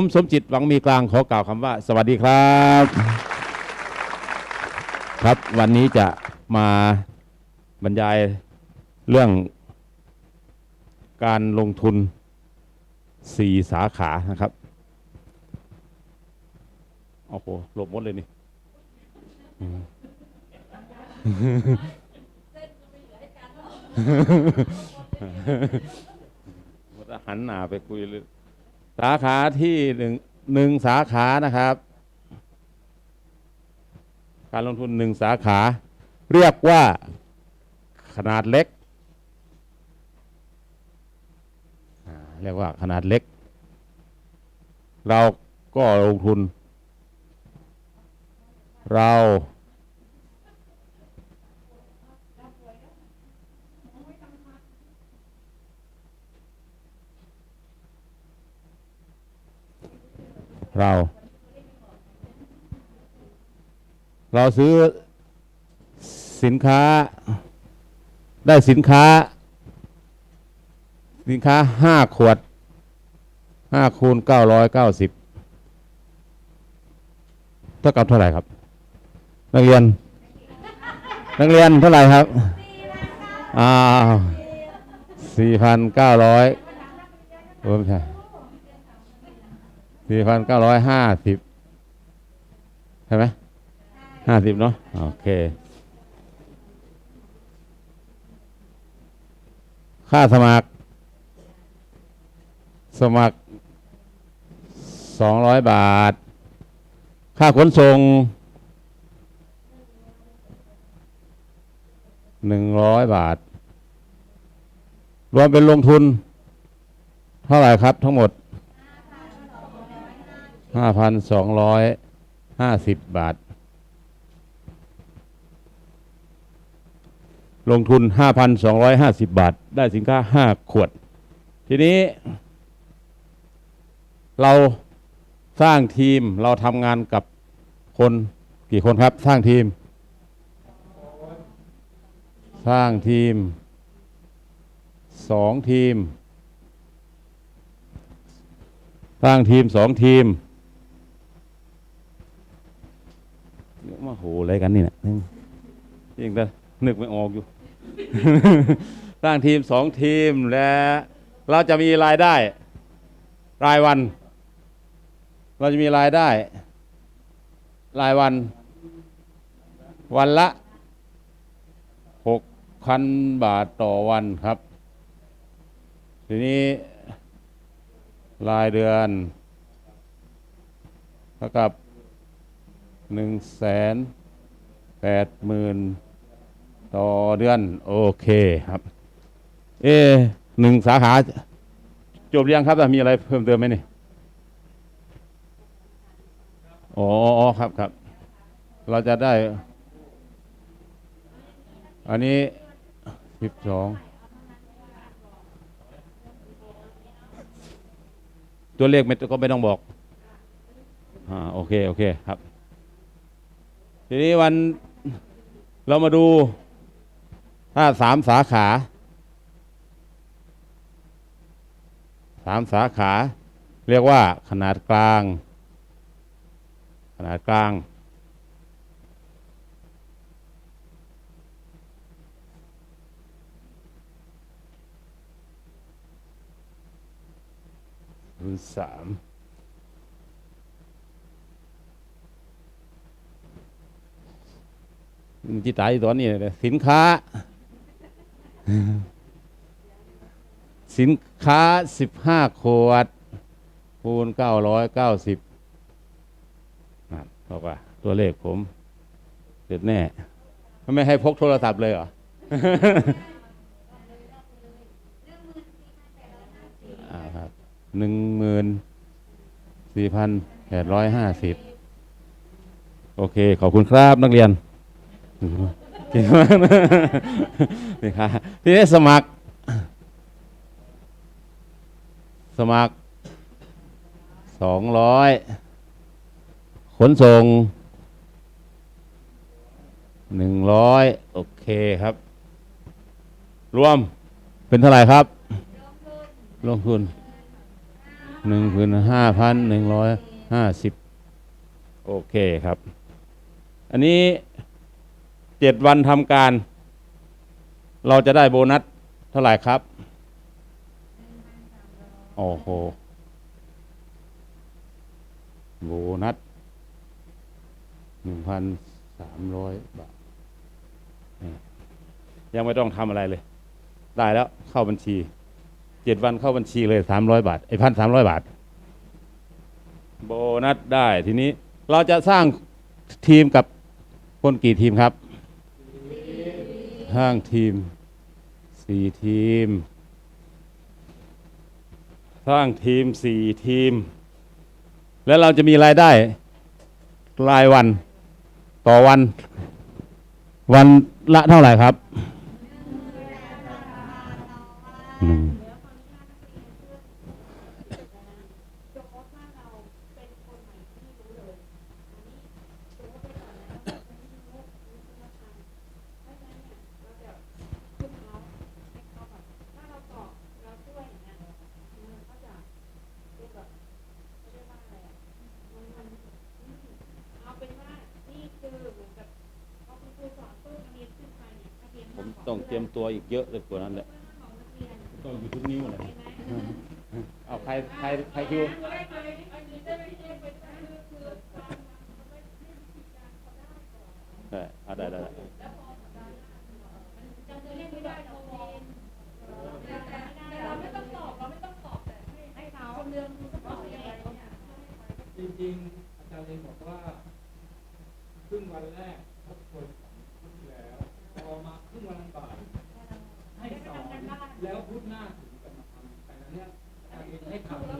ผมสมจิตหวังมีกลางขอกล่าวคำว่า สวัสดีครับ ครับวันนี้จะมาบรรยายเรื่องการลงทุนสี่สาขานะครับ โอ้โหหลบหมดเลยนี่อืมหันหน้าไปคุยเลย สาขาที่หนึ่งหนึ่งสาขานะครับ การลงทุนหนึ่งสาขา เรียกว่าขนาดเล็กเรียกว่าขนาดเล็ก เราก็ลงทุน เรา เรา เราซื้อสินค้า ได้สินค้า สินค้าห้าขวดห้าคูณเก้าร้อยเก้าสิบเท่ากับเท่าไหร่ครับ นักเรียน นักเรียนเท่าไหร่ครับอ้าวสี่พันเก้าร้อยโอ้ไม่ใช่ สี่พันเก้าร้อยห้าสิบใช่ไหมห้าสิบเนาะโอเค ค่าสมัคร สมัครสองร้อยบาท ค่าขนส่งหนึ่งร้อยบาท รวมเป็นลงทุน เท่าไหร่ครับทั้งหมด ห้าพันสองร้อยห้าสิบบาท ลงทุนห้าพันสองร้อยห้าสิบบาท ได้สินค้าห้าขวด ทีนี้ เราสร้างทีมเราทำงานกับคนกี่คนครับ สร้างทีม สร้างทีมสองทีม สร้างทีมสองทีม มาโหอะไรกันนี่นะยังแต่นึกไม่ออกอยู่ สร้างทีมสองทีมและเราจะมีรายได้ รายวัน เราจะมีรายได้ รายวัน วันละหกพันบาทต่อวันครับ ทีนี้รายเดือนเท่ากับ หนึ่งแสนแปดหมื่นต่อเดือน โอเคครับ เอหนึ่งสาขาจบเรียงครับแต่มีอะไรเพิ่มเติมไหมนี่อ๋ออ๋อครับครับ เราจะได้ อันนี้สิบสองตัวเลขไม่ก็ไม่ต้องบอกอ่าโอเค โอเคครับ ทีนี้วันเรามาดูถ้าสามสาขาสามสาขา เรียกว่าขนาดกลาง ขนาดกลาง รุ่นสาม ที่ตายตอนนี้สินค้า สินค้าสิบห้าขวดคูณเก้าร้อยเก้าสิบนั่นบอกว่า ตัวเลขผมเสร็จแน่ไม่ให้พกโทรศัพท์เลยเหรอครับหนึ่งหมื่นสี่พันแปดร้อยห้าสิบโอเค ขอบคุณครับนักเรียน เก่งมากนะนี่ครับทีนี้สมัคร สมัครสองร้อยขนส่งหนึ่งร้อยโอเคครับ รวมเป็นเท่าไหร่ครับ ลงทุนหนึ่งพันห้าพันหนึ่งร้อยห้าสิบโอเคครับ อันนี้ เจ็ดวันทำการ เราจะได้โบนัสเท่าไหร่ครับ โอ้โห โบนัสหนึ่งพันสามร้อยบาท ยังไม่ต้องทำอะไรเลย ได้แล้วเข้าบัญชีเจ็ดวันเข้าบัญชีเลยสามร้อยบาทไอ้พันสามร้อยบาท โบนัสได้ทีนี้เราจะสร้างทีมกับคนกี่ทีมครับ สร้างทีมสี่ทีม สร้างทีมสี่ทีม แล้วเราจะมีรายได้รายวันต่อวัน วันละเท่าไหร่ครับ ต้องเตรียมตัวอีกเยอะเลยกว่านั้นแหละต้องอยู่ทุกนิ้วเลยเอาใครใครใครคิวได้เอาได้ได้ได้จริงๆ อาจารย์เรนบอกว่าครึ่งวันแรก couple of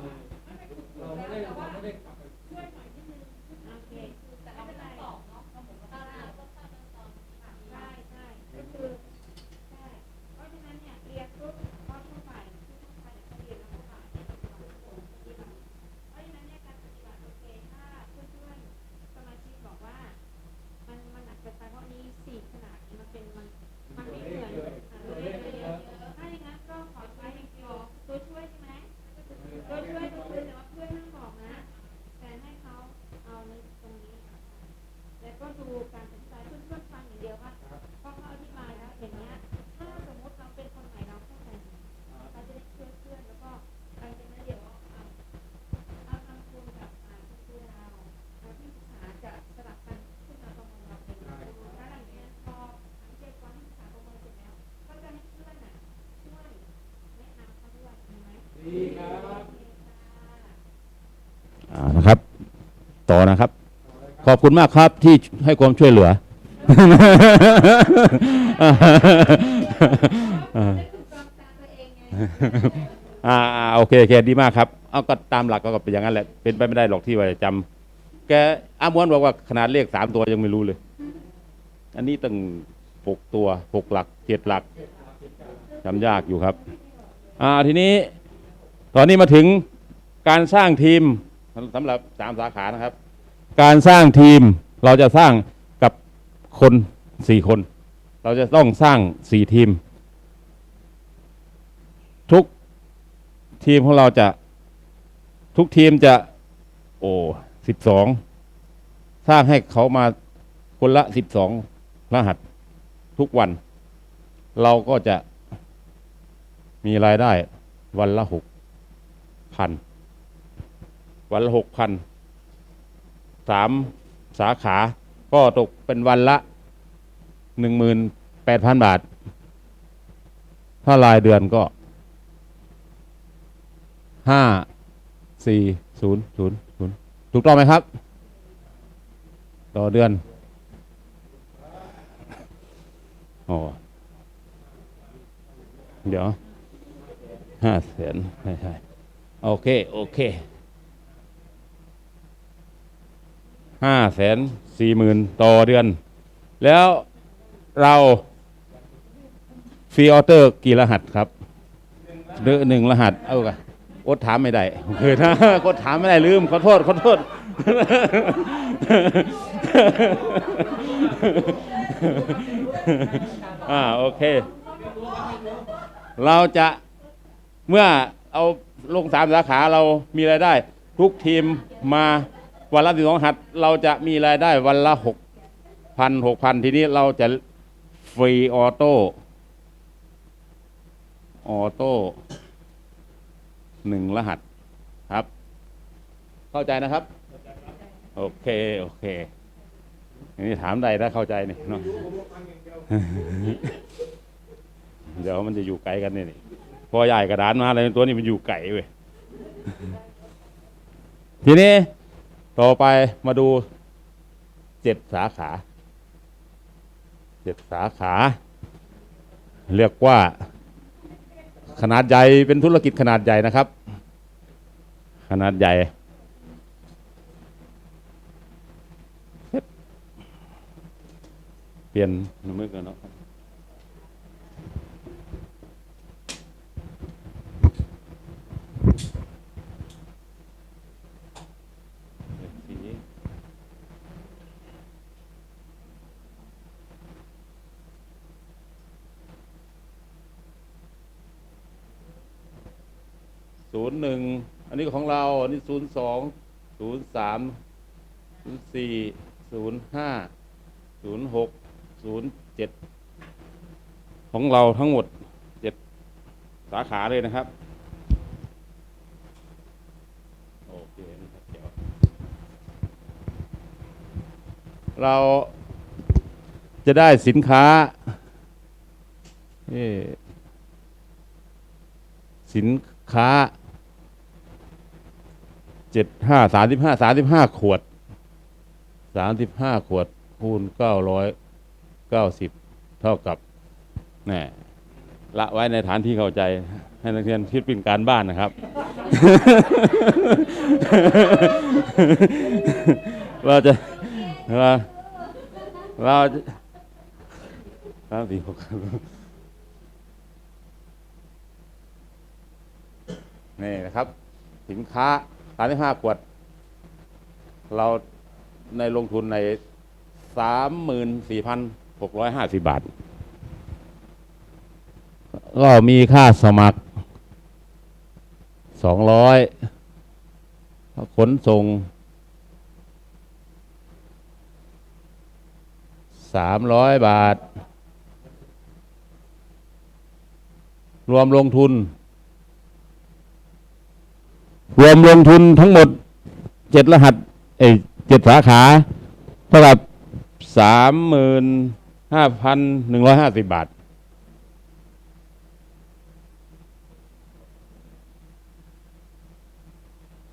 ต่อนะครับ ขอบคุณมากครับที่ให้ความช่วยเหลืออ่าโอเคโอเคดีมากครับเอาก็ตามหลักก็เป็นอย่างนั้นแหละเป็นไปไม่ได้หรอกที่ว่าจะจำแกอาม้วนบอกว่าขนาดเลขสามตัวยังไม่รู้เลย อันนี้ตั้งหกตัวหกหลักเจ็ดหลักจำยากอยู่ครับ อ่าทีนี้ตอนนี้มาถึงการสร้างทีม สำหรับสามสาขานะครับ การสร้างทีมเราจะสร้างกับคนสี่คน เราจะต้องสร้างสี่ทีม ทุกทีมของเราจะทุกทีมจะโอ้สิบสองสร้างให้เขามาคนละสิบสองรหัสทุกวัน เราก็จะมีรายได้วันละหกพัน วันละหกพันสามสาขา ก็ตกเป็นวันละหนึ่งหมื่นแปดพันบาท ถ้ารายเดือนก็ห้าสี่ศูนย์ศูนย์ศูนย์ถูกต้องไหมครับ ต่อเดือนอ๋อเดี๋ยวห้าแสนไม่ใช่โอเค โอเค ห้าแสนสี่หมื่นต่อเดือน แล้วเราฟรีออเตอร์กี่รหัสครับเดือหนึ่งรหัส เอากะอดถามไม่ได้คือถ้ากดถามไม่ได้ลืมขอโทษขอโทษ อ่าโอเค เราจะเมื่อเอาลงสามสาขาเรามีรายได้ ทุกทีมมา วันละสิบสองหัดเราจะมีรายได้วันละหกพันหกพันทีนี้เราจะฟรีออโต้ออโต้หนึ่งรหัสครับ เข้าใจนะครับ โอเค โอเคอันนี่ถามใดถ้าเข้าใจนี่เนาะเดี๋ยวมันจะอยู่ไกลกันเนี่ยพอใหญ่กระดานมาอะไรตัวนี้มันอยู่ไกลเว้ยทีนี้ ต่อไปมาดูเจ็ดสาขาเจ็ดสาขา เรียกว่าขนาดใหญ่เป็นธุรกิจขนาดใหญ่นะครับ ขนาดใหญ่เปลี่ยนมือกันเนาะ สี ศูนย์หนึ่งอันนี้ของเราอันนี้ศูนย์สองศูนย์สามศูนย์สี่ศูนย์ห้าศูนย์หกศูนย์เจ็ดของเราทั้งหมดเจ็ดสาขาเลยนะครับ โอเคนะครับเดี๋ยวเราจะได้สินค้าเอ่อสินค้า ค้าเจ็ดห้าสามสิบห้าสามสิบห้าขวดสามสิบห้าขวดคูณเก้าร้อยเก้าสิบเท่ากับแน่ละไว้ในฐานที่เข้าใจ ให้นักเรียนคิดเป็นการบ้านนะครับ เราจะเราเราสามสี่หก นี่นะครับ สินค้าสามสิบห้าขวด เราในลงทุนในสามหมื่นสี่พันหกร้อยห้าสิบบาท ก็มีค่าสมัครสองร้อยขนส่งสามร้อยบาท รวมลงทุน รวมลงทุนทั้งหมดเจ็ดรหัสเอ้เจ็ดสาขาเท่ากับสามหมื่นห้าพันหนึ่งร้อยห้าสิบบาท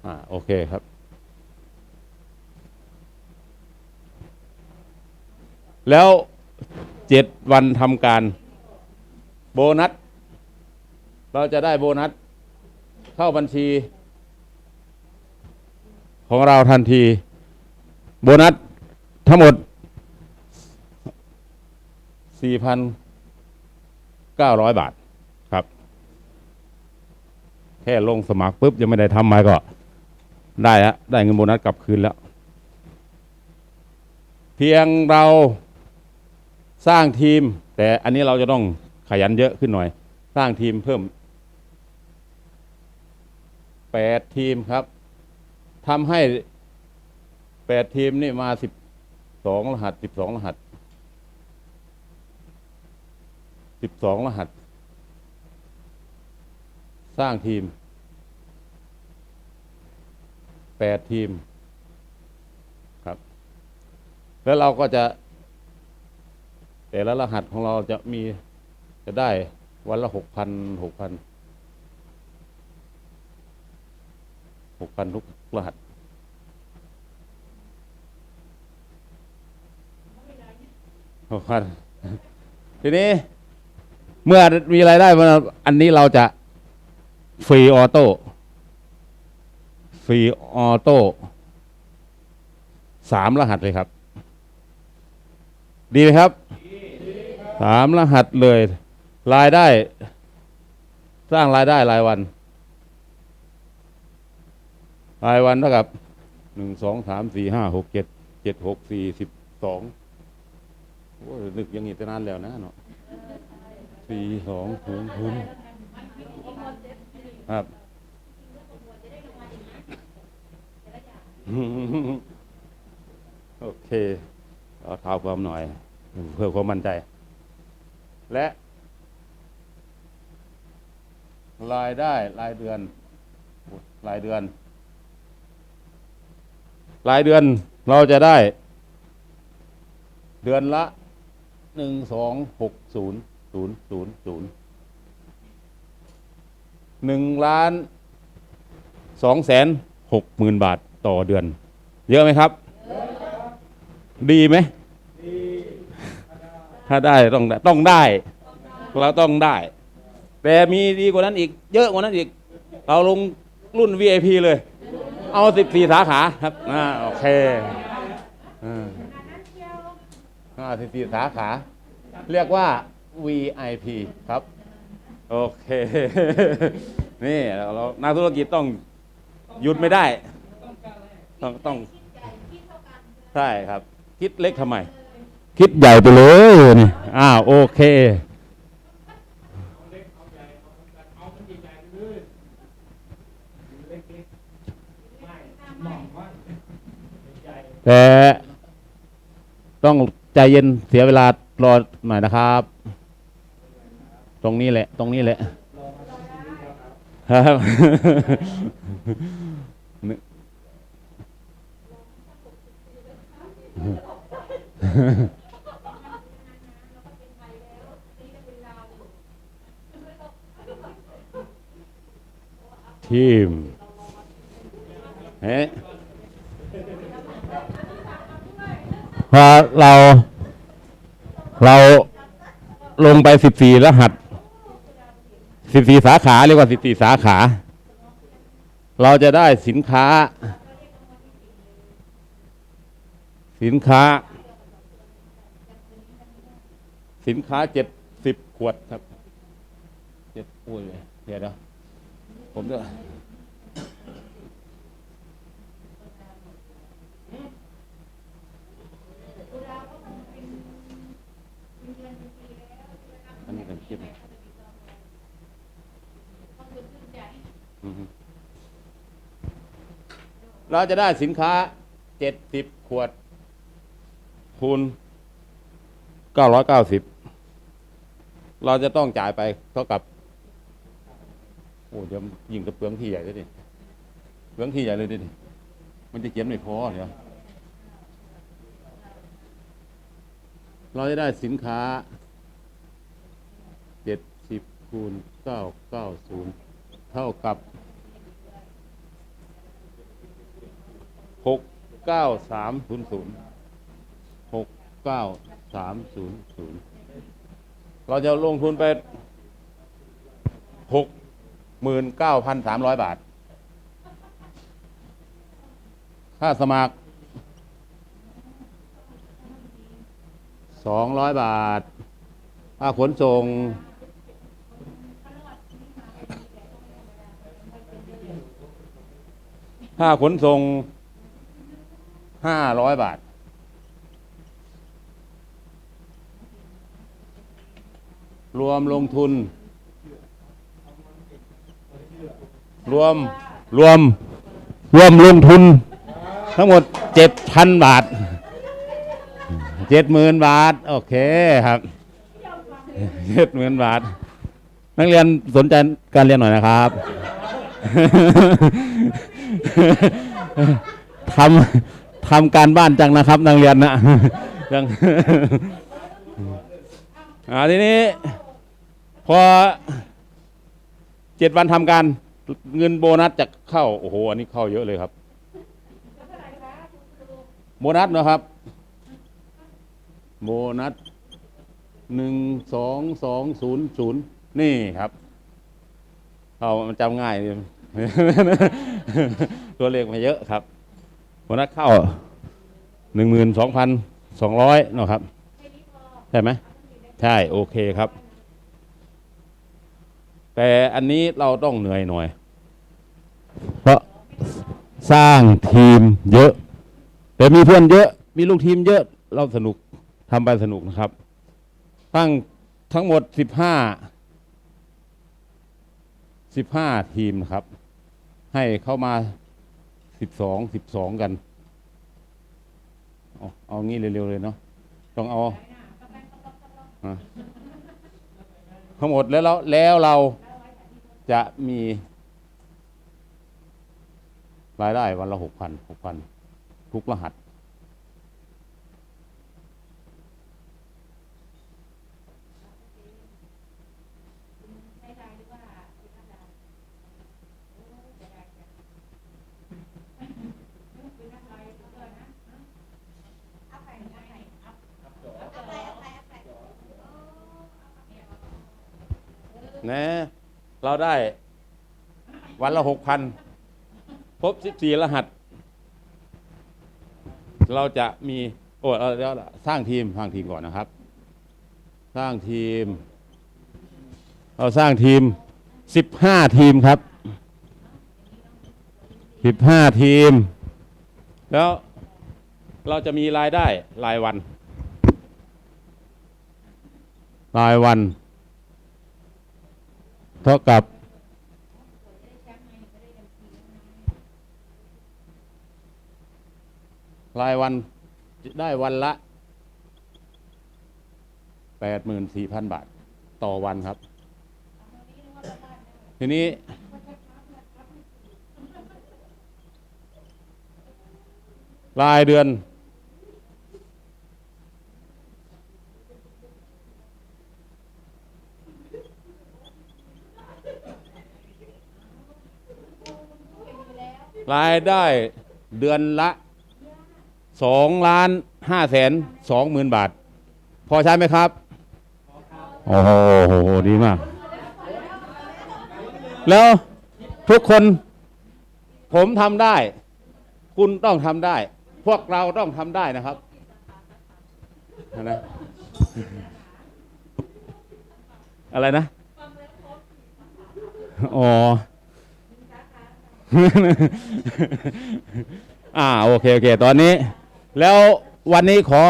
อ่าโอเคครับแล้วเจ็ดวันทำการ โบนัส เราจะได้โบนัส เข้าบัญชี ของเราทันที โบนัสทั้งหมด 4,900 บาทครับ แค่ลงสมัครปุ๊บ ยังไม่ได้ทำมาก็ได้ฮะได้เงินโบนัสกลับคืนแล้ว เพียงเราสร้างทีม แต่อันนี้เราจะต้องขยันเยอะขึ้นหน่อย สร้างทีมเพิ่มแปดทีมครับ ทำให้แปดทีมนี่มาสิบสองรหัสสิบสองรหัสสิบสองรหัส สร้างทีมแปดทีมครับ แล้วเราก็จะ แต่ละรหัสของเราจะมีจะได้วันละหกพันหกพัน กพันทุกรหัสหกพันทีนี้ เมื่อมีรายได้มาอันนี้เราจะฟรีออโต้ฟรีออโต้สามรหัสเลยครับ ดีไหมครับสามรหัสเลย รายได้ สร้างรายได้รายวัน รายวันเท่ากับหนึ่งสองสามสี่ห้าหกเจ็ดเจ็ดหกสี่สิบสองโอ้ยนึกยังงี้ตั้งนานแล้วนะเนาะสี่สองศูนย์ศูนย์ครับโอเคเอาเท้าความหน่อย เพื่อความมั่นใจ และ รายได้รายเดือน รายเดือน รายเดือนเราจะได้ เดือนละหนึ่งสองหกศูนย์ศูนย์ศูนย์ศูนย์หนึ่งล้านสองแสนหกหมื่นบาทต่อเดือน เยอะไหมครับ ดีไหมถ้าได้ต้องได้ต้องได้ เราต้องได้ แต่มีดีกว่านั้นอีก เยอะกว่านั้นอีก เราลงรุ่น VIP เลย เอาสิบสี่สาขาครับอ่าโอเคอ่าสิบสี่สาขา เรียกว่า VIP ครับ โอเค นี่เราเรานักธุรกิจต้องหยุดไม่ได้ ต้องต้องใช่ครับ คิดเล็กทำไม คิดใหญ่ไปเลยนี่อ้าวโอเค เอาเล็กเอาใหญ่เอากันเอามันใหญ่ๆเลยเล็กๆไม่หม่อมว่าใหญ่ แต่ต้องใจเย็นเสียเวลารอหน่อยนะครับ ตรงนี้แหละ ตรงนี้แหละครับทีมเฮ้ พอเรา เราลงไปสิบสี่รหัสสิบสี่สาขาเรียกว่าสิบสี่สาขา เราจะได้สินค้า สินค้า สินค้าเจ็ดสิบขวดครับเจ็ดอุ้ยเดี๋ยเดี๋ยวผมจะ นนี้เป็นคลิปอือฮึเราจะได้สินค้าเจ็ดสิบขวด คูณเก้าร้อยเก้าสิบเราจะต้องจ่ายไปเท่ากับ โอ้เดี๋ยวยิงกับเปลืองที่ใหญ่เลยดิเปลืองที่ใหญ่เลยดิมันจะเขียนไม่พอเดี๋ยวเราจะได้สินค้า คูณเก้าเก้าศูนย์เท่ากับหกเก้าสามศูนย์ศูนย์หกเก้าสามศูนย์ศูนย์เราจะลงทุนไปหกหมื่นเก้าพันสามร้อยบาท ค่าสมัครสองร้อยบาทค่าขนส่ง ค่าขนส่งห้าร้อยบาท รวมลงทุน รวมรวมรวมลงทุน ทั้งหมดเจ็ดพันบาทเจ็ดหมื่นบาท โอเคครับเจ็ดหมื่นบาท นักเรียนสนใจการเรียนหน่อยนะครับ ทำทำการบ้านจังนะครับ นักเรียนนะจังอ่าทีนี้ พอเจ็ดวันทำการเงินโบนัสจะเข้า โอ้โห อันนี้เข้าเยอะเลยครับ โบนัสนะครับ โบนัสหนึ่งสองสองศูนย์ศูนย์นี่ครับ เอามันจำง่ายดี ตัวเลขมาเยอะครับโบนัสเข้าหนึ่งหมื่นสองพันสองร้อยเนาะครับ ใช่ไหมใช่โอเคครับ แต่อันนี้เราต้องเหนื่อยหน่อย เพราะสร้างทีมเยอะ แต่มีเพื่อนเยอะ มีลูกทีมเยอะเราสนุกทำไปสนุกนะครับ ตั้งทั้งหมดสิบห้าสิบห้าทีมนะครับ ให้เข้ามาสิบสองสิบสองกัน เอาเอางี้เร็วๆเลยเนาะต้องเอาทั้งหมดแล้วเราแล้วเราจะมีรายได้วันละหกพันหกพันทุกรหัส นะเราได้วันละหกพันครบสิบสี่รหัส เราจะมีโอ้เราเดี๋ยวสร้างทีมสร้างทีมก่อนนะครับ สร้างทีม เราสร้างทีมสิบห้าทีมครับสิบห้าทีม แล้วเราจะมีรายได้รายวัน รายวัน เท่ากับรายวันได้วันละแปดหมื่นสี่พันบาท ต่อวันครับ ทีนี้ รายเดือน รายได้เดือนละสองล้านห้าแสนสองหมื่นบาท พอใช้ไหมครับ โอ้โห ดีมาก แล้วทุกคน ผมทำได้ คุณต้องทำได้ พวกเราต้องทำได้นะครับนะอะไรนะ อ๋อ อ่าโอเคโอเค ตอนนี้ แล้ววันนี้ขอ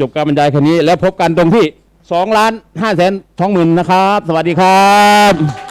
จบการบรรยายแค่นี้ แล้วพบกันตรงที่สองล้านห้าแสนสองหมื่นนะครับ สวัสดีครับ